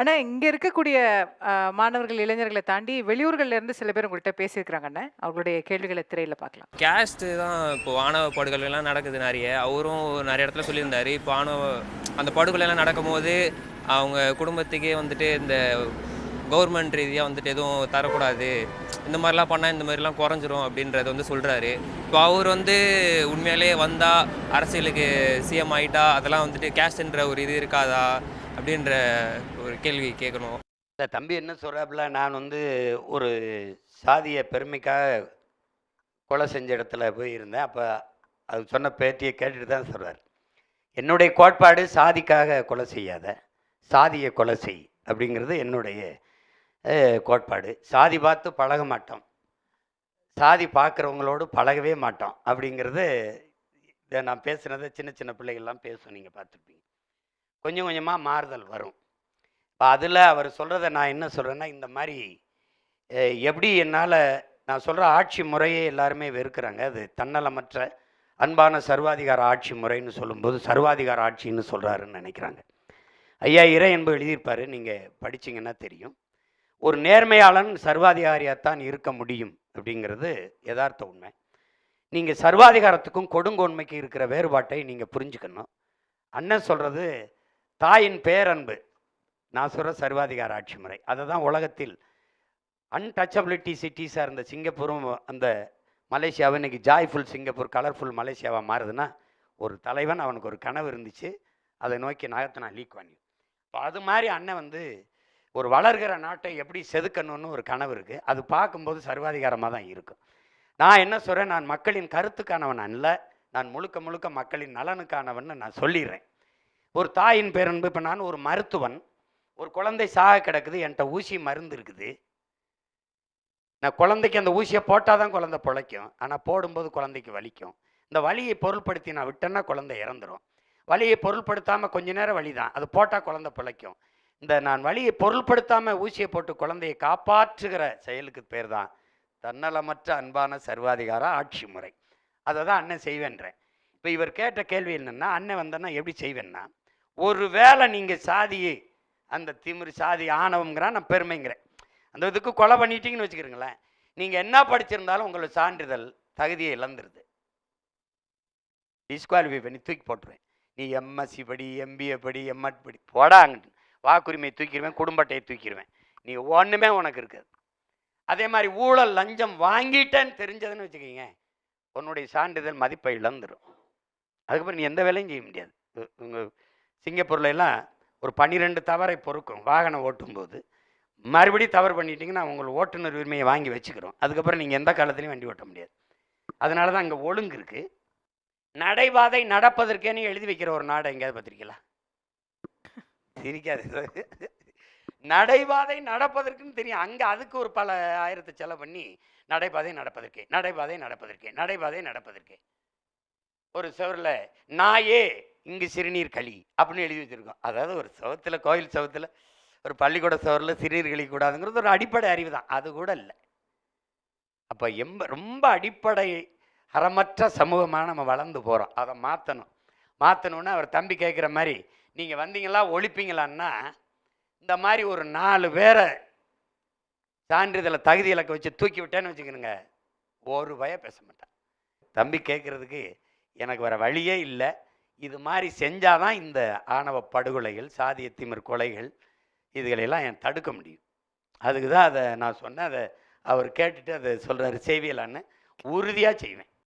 ஆனால் இங்கே இருக்கக்கூடிய மாணவர்கள், இளைஞர்களை தாண்டி வெளியூர்கள்லேருந்து சில பேர் உங்கள்கிட்ட பேசியிருக்கிறாங்கண்ணே அவர்களுடைய கேள்விகளை திரையில் பார்க்கலாம். கேஸ்ட்டு தான் இப்போ ஆணவ படுகொலைலாம் நடக்குது நிறைய. அவரும் நிறைய இடத்துல சொல்லியிருந்தார். இப்போ ஆணவ அந்த படுகொலை எல்லாம் நடக்கும்போது அவங்க குடும்பத்துக்கே வந்துட்டு இந்த கவர்மெண்ட் ரீதியாக வந்துட்டு எதுவும் தரக்கூடாது. இந்த மாதிரிலாம் பண்ணால் இந்த மாதிரிலாம் குறைஞ்சிரும் அப்படின்றத வந்து சொல்கிறாரு இப்போ அவர் வந்து உண்மையிலேயே வந்தால் அரசியலுக்கு சிஎம் ஆயிட்டா அதெல்லாம் வந்துட்டு கேஸ்ட்ன்ற ஒரு இது இருக்காதா? அப்படின்ற ஒரு கேள்வி கேட்கணும். இல்லை தம்பி என்ன சொல்கிறாப்புல நான் வந்து ஒரு சாதிய பெருமைக்காக கொலை செஞ்ச இடத்துல போய் இருந்தேன் அப்போ அது சொன்ன பேட்டியை கேட்டுட்டு தான் சொல்கிறார் என்னுடைய கோட்பாடு சாதிக்காக கொலை செய்யாத சாதியை கொலை செய் அப்படிங்கிறது என்னுடைய கோட்பாடு. சாதி பார்த்து பழக மாட்டோம். சாதி பார்க்குறவங்களோடு பழகவே மாட்டோம் அப்படிங்கிறது இதை நான் பேசுனதை சின்ன சின்ன பிள்ளைகள்லாம் பேசும் நீங்கள் பார்த்துருப்பீங்க. கொஞ்சம் கொஞ்சமாக மாறுதல் வரும். இப்போ அதில் அவர் சொல்கிறத நான் என்ன சொல்கிறேன்னா இந்த மாதிரி எப்படி என்னால் நான் சொல்கிற ஆட்சி முறையே எல்லாருமே வெறுக்கிறாங்க. அது தன்னலமற்ற அன்பான சர்வாதிகார ஆட்சி முறைன்னு சொல்லும்போது சர்வாதிகார ஆட்சின்னு சொல்கிறாருன்னு நினைக்கிறாங்க. ஐயா இறை என்பது எழுதியிருப்பார் நீங்கள் படிச்சீங்கன்னா தெரியும். ஒரு நேர்மையாளன் சர்வாதிகாரியாகத்தான் இருக்க முடியும் அப்படிங்கிறது யதார்த்த உண்மை. நீங்கள் சர்வாதிகாரத்துக்கும் கொடுங்கோன்மைக்கு இருக்கிற வேறுபாட்டை நீங்கள் புரிஞ்சுக்கணும். அண்ணன் சொல்கிறது தாயின் பேரன்பு. நான் சர்வாதிகார ஆட்சி முறை. அதை தான் உலகத்தில் அன்டச்சபிலிட்டி சிட்டிஸாக இருந்த சிங்கப்பூரும் அந்த மலேசியாவும் இன்றைக்கி ஜாய்ஃபுல் சிங்கப்பூர் கலர்ஃபுல் மலேசியாவாக மாறுதுன்னா ஒரு தலைவன் அவனுக்கு ஒரு கனவு இருந்துச்சு. அதை நோக்கி நகர்த்தினா லீக் வாங்கி இப்போ அது மாதிரி அண்ணன் வந்து ஒரு வளர்கிற நாட்டை எப்படி செதுக்கணும்னு ஒரு கனவு இருக்குது அது பார்க்கும்போது சர்வாதிகாரமாக தான் இருக்கும். நான் என்ன சொல்கிறேன் நான் மக்களின் கருத்துக்கானவன் அல்ல. நான் முழுக்க முழுக்க மக்களின் நலனுக்கானவன் நான் சொல்லிடுறேன். ஒரு தாயின் பேரன்பு. இப்போ நான் ஒரு மருத்துவன். ஒரு குழந்தை சாக கிடக்குது. என்கிட்ட ஊசி மருந்து இருக்குது. நான் குழந்தைக்கு அந்த ஊசியை போட்டால் தான் குழந்தை பிழைக்கும். ஆனால் போடும்போது குழந்தைக்கு வலிக்கும். இந்த வலியை பொருள்படுத்தி நான் விட்டேன்னா குழந்தை இறந்துரும். வலியை பொருள்படுத்தாமல் கொஞ்ச நேரம் வலி தான் அது போட்டால் குழந்தை பிழைக்கும். இந்த நான் வலியை பொருள்படுத்தாமல் ஊசியை போட்டு குழந்தையை காப்பாற்றுகிற செயலுக்கு பேர் தான் தன்னலமற்ற அன்பான சர்வாதிகார ஆட்சி முறை. அதை தான் அண்ணன் செய்வேன்றேன். இப்போ இவர் கேட்ட கேள்வி என்னென்னா அண்ணன் வந்தேன்னா எப்படி செய்வேன்னா ஒரு வேளை நீங்கள் சாதி அந்த திமிரு சாதி ஆணவங்கிறான் நான் பெருமைங்கிறேன். அந்த இதுக்கு கொலை பண்ணிட்டீங்கன்னு வச்சுக்கிறீங்களேன் நீங்கள் என்ன படிச்சிருந்தாலும் உங்களோட சான்றிதழ் தகுதியை இழந்துருது. டிஸ்குவாலிஃபை பண்ணி தூக்கி போட்டுருவேன். நீ எம்எஸ்சி படி எம்பிஏ படி எம்எட் படி போடா அங்கிட்டு. வாக்குரிமையை தூக்கிடுவேன் குடும்பத்தையை தூக்கிடுவேன். நீ ஒன்றுமே உனக்கு இருக்காது. அதே மாதிரி ஊழல் லஞ்சம் வாங்கிட்டேன்னு தெரிஞ்சதுன்னு வச்சுக்கோங்க உன்னுடைய சான்றிதழ் மதிப்பை இழந்துடும் அதுக்கப்புறம் நீ எந்த வேலையும் செய்ய முடியாது. உங்கள் சிங்கப்பூரில் சிங்கப்பூர்ல எல்லாம் ஒரு பன்னிரெண்டு தவறை பொறுக்கும் வாகனம் ஓட்டும்போது மறுபடியும் தவறு பண்ணிட்டீங்கன்னா உங்களுக்கு ஓட்டுநர் உரிமையை வாங்கி வச்சுக்கிறோம். அதுக்கப்புறம் நீங்கள் எந்த காலத்துலையும் வண்டி ஓட்ட முடியாது. அதனால தான் அங்கே ஒழுங்கு இருக்குது நடைபாதை நடப்பதற்கேன்னு எழுதி வைக்கிற ஒரு நாடை எங்கேயாவது பார்த்துருக்கீங்களா? சிரிக்காது நடைபாதை நடப்பதற்குன்னு தெரியும். அங்கே அதுக்கு ஒரு பல ஆயிரத்தை செலவு பண்ணி நடைபாதை நடப்பதற்கே நடைபாதை நடப்பதற்கே நடைபாதை நடப்பதற்கே. ஒரு சுவரில் நாயே இங்கு சிறுநீர் களி அப்படின்னு எழுதி வச்சுருக்கோம். அதாவது ஒரு சவத்தில் கோயில் சவத்தில் ஒரு பள்ளிக்கூட சுவரில் சிறுநீர் கழிக்கூடாதுங்கிறது ஒரு அடிப்படை அறிவு தான். அது கூட இல்லை. அப்போ எம்ப ரொம்ப அடிப்படை அறமற்ற சமூகமாக நம்ம வளர்ந்து போகிறோம் அதை மாற்றணும் மாற்றணுன்னு அவர் தம்பி கேட்குற மாதிரி நீங்கள் வந்தீங்களா ஒழிப்பீங்களான்னா இந்த மாதிரி ஒரு நாலு பேரை சான்றிதழை தகுதி இலக்க வச்சு தூக்கி விட்டேன்னு வச்சுக்கணுங்க. ஒரு பய பேச மாட்டேன். தம்பி கேட்குறதுக்கு எனக்கு வேறு வழியே இல்லை. இது மாதிரி செஞ்சால் தான் இந்த ஆணவ படுகொலைகள் சாதிய திமிர் கொலைகள் இதுகளையெல்லாம் என் தடுக்க முடியும். அதுக்கு தான் அதை நான் சொன்னேன். அதை அவர் கேட்டுட்டு அதை சொல்கிறாரு செய்வியலான்னு உறுதியாக செய்வேன்.